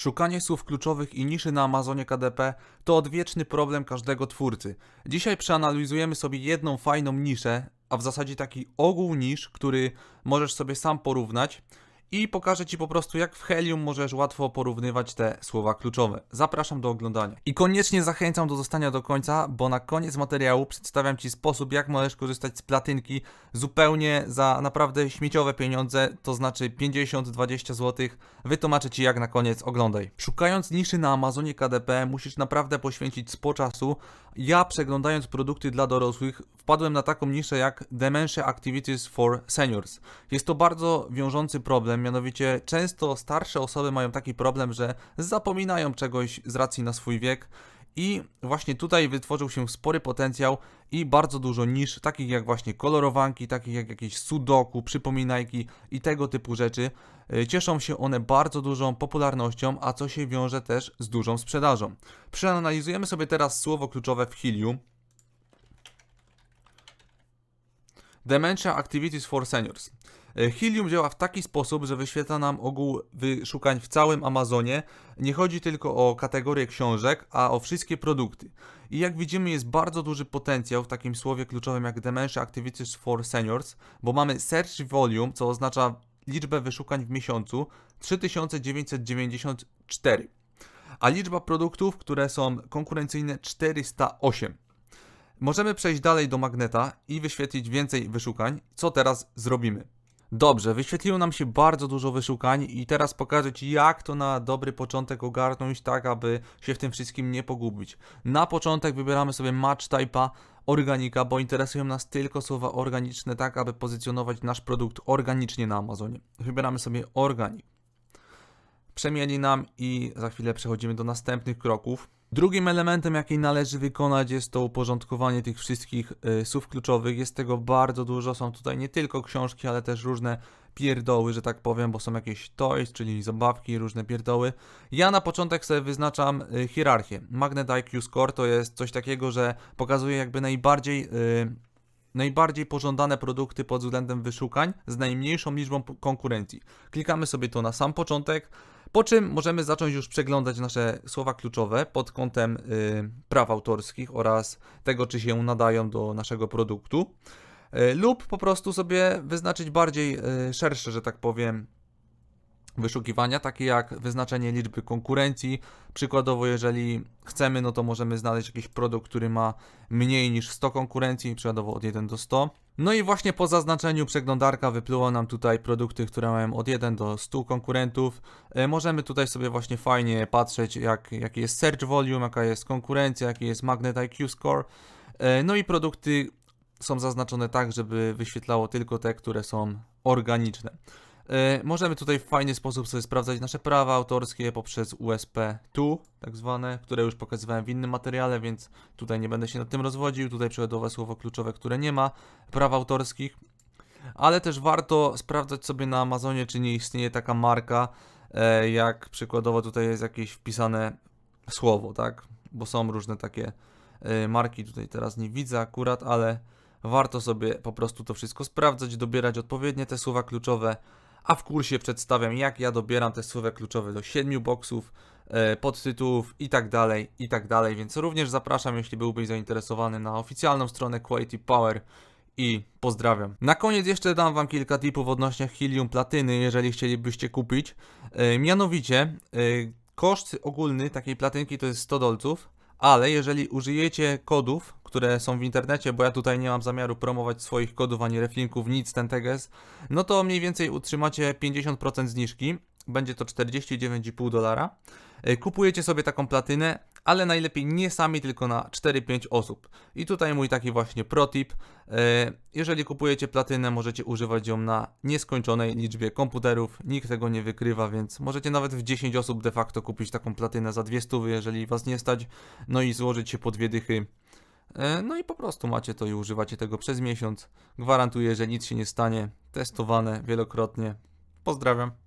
Szukanie słów kluczowych i niszy na Amazonie KDP to odwieczny problem każdego twórcy. Dzisiaj przeanalizujemy sobie jedną fajną niszę, a w zasadzie taki ogół nisz, który możesz sobie sam porównać i pokażę Ci po prostu jak w Helium możesz łatwo porównywać te słowa kluczowe. Zapraszam do oglądania. I koniecznie zachęcam do zostania do końca, bo na koniec materiału przedstawiam Ci sposób jak możesz korzystać z platynki zupełnie za naprawdę śmieciowe pieniądze, to znaczy 50-20 zł. Wytłumaczę Ci jak na koniec, oglądaj. Szukając niszy na Amazonie KDP musisz naprawdę poświęcić sporo czasu. Ja przeglądając produkty dla dorosłych wpadłem na taką niszę jak Dementia Activities for Seniors. Jest to bardzo wiążący problem, mianowicie często starsze osoby mają taki problem, że zapominają czegoś z racji na swój wiek i właśnie tutaj wytworzył się spory potencjał i bardzo dużo nisz, takich jak właśnie kolorowanki, takich jak jakieś sudoku, przypominajki i tego typu rzeczy. Y, Cieszą się one bardzo dużą popularnością, a co się wiąże też z dużą sprzedażą. Przeanalizujemy sobie teraz słowo kluczowe w Helium. Dementia Activities for Seniors. E, Helium działa w taki sposób, że wyświetla nam ogół wyszukań w całym Amazonie. Nie chodzi tylko o kategorię książek, a o wszystkie produkty. I jak widzimy, jest bardzo duży potencjał w takim słowie kluczowym jak Dementia Activities for Seniors, bo mamy search volume, co oznacza liczbę wyszukań w miesiącu 3994, a liczba produktów, które są konkurencyjne 408. Możemy przejść dalej do magneta i wyświetlić więcej wyszukań. Co teraz zrobimy? Dobrze, wyświetliło nam się bardzo dużo wyszukań i teraz pokażę Ci jak to na dobry początek ogarnąć tak, aby się w tym wszystkim nie pogubić. Na początek wybieramy sobie match type'a organika, bo interesują nas tylko słowa organiczne tak, aby pozycjonować nasz produkt organicznie na Amazonie. Wybieramy sobie organik. Przemieni nam i za chwilę przechodzimy do następnych kroków. Drugim elementem, jaki należy wykonać, jest to uporządkowanie tych wszystkich y, słów kluczowych. Jest tego bardzo dużo. Są tutaj nie tylko książki, ale też różne pierdoły, że tak powiem, bo są jakieś toys, czyli zabawki, różne pierdoły. Ja na początek sobie wyznaczam y, hierarchię. Magnet IQ Score to jest coś takiego, że pokazuje jakby najbardziej. Najbardziej pożądane produkty pod względem wyszukań z najmniejszą liczbą konkurencji. Klikamy sobie to na sam początek, po czym możemy zacząć już przeglądać nasze słowa kluczowe pod kątem y, praw autorskich oraz tego, czy się nadają do naszego produktu. Y, lub po prostu sobie wyznaczyć bardziej y, szersze, że tak powiem, wyszukiwania, takie jak wyznaczenie liczby konkurencji. Przykładowo, jeżeli chcemy, no to możemy znaleźć jakiś produkt, który ma mniej niż 100 konkurencji, przykładowo od 1 do 100. No i właśnie po zaznaczeniu przeglądarka wypluło nam tutaj produkty, które mają od 1 do 100 konkurentów. E, Możemy tutaj sobie właśnie fajnie patrzeć, jak, jaki jest search volume, jaka jest konkurencja, jaki jest magnet IQ score. E, No i produkty są zaznaczone tak, żeby wyświetlało tylko te, które są organiczne. E, Możemy tutaj w fajny sposób sobie sprawdzać nasze prawa autorskie poprzez USP2, tak zwane, które już pokazywałem w innym materiale, więc tutaj nie będę się nad tym rozwodził. Tutaj przykładowe słowo kluczowe, które nie ma praw autorskich, ale też warto sprawdzać sobie na Amazonie, czy nie istnieje taka marka, e, jak przykładowo tutaj jest jakieś wpisane słowo, tak? Bo są różne takie e, marki, tutaj teraz nie widzę akurat, ale warto sobie po prostu to wszystko sprawdzać, dobierać odpowiednie te słowa kluczowe, a w kursie przedstawiam, jak ja dobieram te słowa kluczowe do 7 boksów, e, podtytułów i tak dalej, i tak dalej, więc również zapraszam, jeśli byłbyś zainteresowany na oficjalną stronę Quality Power i pozdrawiam. Na koniec jeszcze dam Wam kilka tipów odnośnie Helium Platyny, jeżeli chcielibyście kupić. E, mianowicie, e, koszt ogólny takiej platynki to jest 100 dolców, ale jeżeli użyjecie kodów, które są w internecie, bo ja tutaj nie mam zamiaru promować swoich kodów ani reflinków, nic ten teges, no to mniej więcej utrzymacie 50% zniżki. Będzie to 49,5 dolara. E, Kupujecie sobie taką platynę, ale najlepiej nie sami, tylko na 4-5 osób. I tutaj mój taki właśnie protip. E, Jeżeli kupujecie platynę, możecie używać ją na nieskończonej liczbie komputerów. Nikt tego nie wykrywa, więc możecie nawet w 10 osób de facto kupić taką platynę za 200, jeżeli was nie stać. No i złożyć się po dwie dychy. E, No i po prostu macie to i używacie tego przez miesiąc. Gwarantuję, że nic się nie stanie. Testowane wielokrotnie. Pozdrawiam.